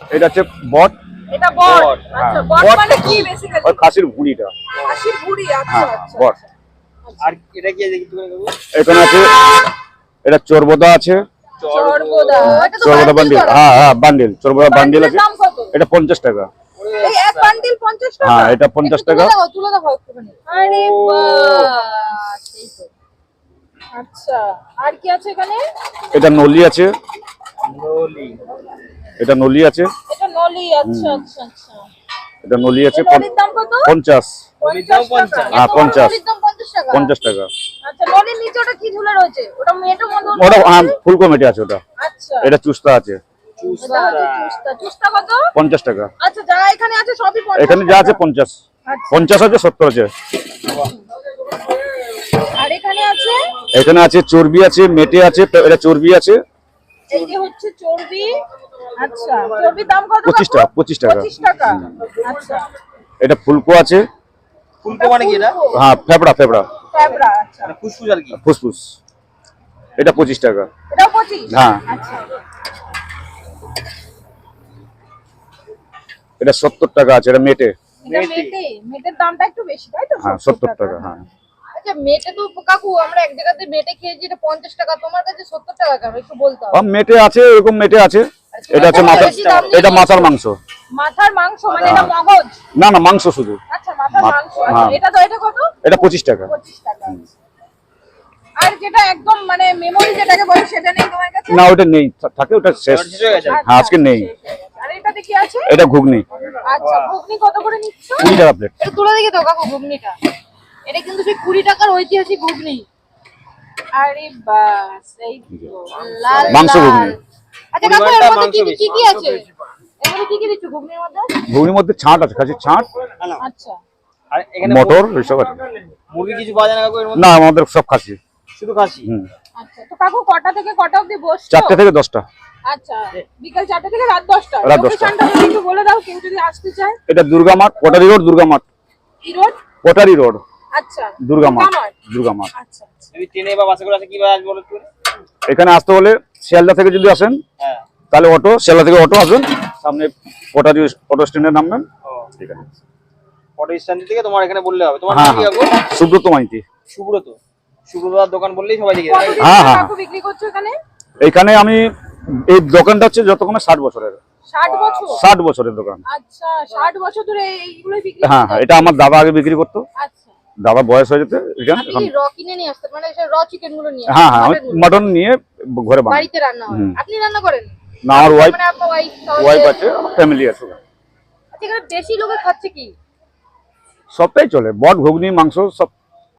এটা হচ্ছে বট। এটা বট। আচ্ছা হ্যাঁ। বট মানে কি বেসিক্যালি ওই খাসির ভুঁড়িটা। হাসির বুড়ি আচ্ছা হ্যাঁ আচ্ছা বট। আর এটা কি আছে একটু করে দেবো? এখানে আছে এটা চোরবোদা আছে। এটা তো চোরবোদা বান্ডিল হ্যাঁ হ্যাঁ বান্ডিল চোরবোদা বান্ডিল আছে। এটা পঞ্চাশ টাকা। এই এক বান্ডিল 50 টাকা? হ্যাঁ এটা পঞ্চাশ টাকা। তুলে দাও একটুখানি। আরে বাহ আচ্ছা আর কি আছে এখানে? এটা নলি আছে। এটা নলি আছে? এটা নলি আচ্ছা আচ্ছা আচ্ছা। এটা নলি আছে এই নলির দাম পঞ্চাশ। 50 হ্যাঁ, এত 50 50 টাকা। পঞ্চাশ টাকা। আচ্ছা নলির নিচে ওটা কি ঝুলে রয়েছে? ওটা মেটো মতো ওটা হ্যাঁ ফুল কমিটি আছে ওটা। আচ্ছা। এটা চুস্তা আছে। এটা চুস্তা। চুস্তা কত? পঞ্চাশ টাকা। আচ্ছা যা এখানে আছে সবই 50 এখানে যা আছে পঞ্চাশ। আচ্ছা। পঞ্চাশ আছে সত্তর আছে। আর এখানে আছে? এখানে আছে চর্বি আছে মেটে আছে এটা চর্বি আছে। এই যে হচ্ছে চর্বি আচ্ছা চর্বির দাম কত পঁচিশ টাকা পঁচিশ টাকা। 25 টাকা। আচ্ছা। এটা ফুলকো আছে। ফুলকো মানে কি এটা? হ্যাঁ ফেবড়া ফেবড়া। ক্যাবরা আচ্ছা। মানে ফুসফুস আর কি? ফুসফুস। এটা পঁচিশ টাকা। এটাও 25 হ্যাঁ। আচ্ছা। এটা সত্তর টাকা আছে এটা মেটে। এটা মেটে। মেটে মেটের দামটা একটু বেশি তাই তো? হ্যাঁ সত্তর টাকা হ্যাঁ। আচ্ছা মেটে তো কাকু আমরা এক জায়গাতে মেটে খেয়েছি এটা পঞ্চাশ টাকা তোমার কাছে সত্তর টাকা কেন? একটু বলতে মেটে আছে এরকম মেটে আছে। এটা মাথা নিয়ে এটা মাথার মাংস। মাথার মাংস মানে এটা মগজ? না না মাংস শুধু। আচ্ছা মাথার মাংস। আচ্ছা, হ্যাঁ। এটা তো এটা কত? এটা পঁচিশ টাকা। আর যেটা একদম মানে মেমোরি যেটাকে বলে সেটা নেই তোমার কাছে? না ওটা নেই। থাকে ওটা শেষ। হয়ে? হ্যাঁ আজকে নেই। হয়ে। আর এটাতে কি আছে? এটা ঘুগনি। আচ্ছা ঘুগনি কত করে নিচ্ছ? কুড়ি টাকা প্লেট এটা তুলে দেখে তো কাকু ঘুগনিটা। এটা কিন্তু সেই কুড়ি টাকার ঐতিহাসিক ঘুগনি। আরে বাস এই লাল মাংস। ঘুগনি। আচ্ছা কাকু এর মধ্যে কি কি- কি কি বেশি, আছে? এর মধ্যে কি কি দিচ্ছ ঘুগনির মধ্যে? ঘুগনির মধ্যে ছাঁট আছে খাসির ছাঁট আচ্ছা। আর এখানে মটর এইসব আছে। মুরগি কিছু পাওয়া যায় না কাকু এর মধ্যে? না আমাদের সব খাসি। শুধু খাসি? আচ্ছা তো কাকু কটা থেকে কটা অবধি বসছো? থেকে দশটা। আচ্ছা বিকাল চারটে থেকে রাত দশটা। রাত একটু বলে দাও কেউ যদি আসতে চায়। এটা দুর্গা মাঠ পটারি রোড দুর্গা মাঠ ই রোড? Pottery road. আচ্ছা। দুর্গা মাঠ দুর্গা মাঠ? আচ্ছা আচ্ছা। যদি ট্রেনে বা বাসে করে আসে কীভাবে আসবে বলো এখানে আসতে হলে শিয়ালদা থেকে যদি আসেন হ্যাঁ। তাহলে অটো শিয়ালদা থেকে অটো আসবেন সামনে পটারি অটো স্ট্যান্ডে নামবেন। ঠিক আছে। অটো স্ট্যান্ড থেকে তোমার এখানে বললে হবে। তোমার হ্যাঁ নাম কি কাকু হ্যাঁ সুব্রত মাইতি। সুব্রত। সুব্রতার দোকান বললেই সবাই হ্যাঁ, হ্যাঁ। বিক্রি করছ এখানে? এখানে আমি এই দোকানটা হচ্ছে যতক্ষণে ষাট বছরের। ষাট বছরের দোকান। আচ্ছা ষাট বছর ধরে এইগুলো বিক্রি হ্যাঁ হ্যাঁ। এটা আমার দাদা আগে বিক্রি করতো। আচ্ছা। দাদা বয়স হয়ে যেতে মানে র চিকেনগুলো নিয়ে হ্যাঁ হ্যাঁ? মটন নিয়ে ঘরে বানাই। বাড়িতে রান্না আপনি রান্না করেন? না আমার ওয়াইফ মানে ওয়াইফ আছে আমার ফ্যামিলি আছে আচ্ছা বেশি লোকে খাচ্ছে কি? সবটাই চলে। বট ঘুগনি মাংস সব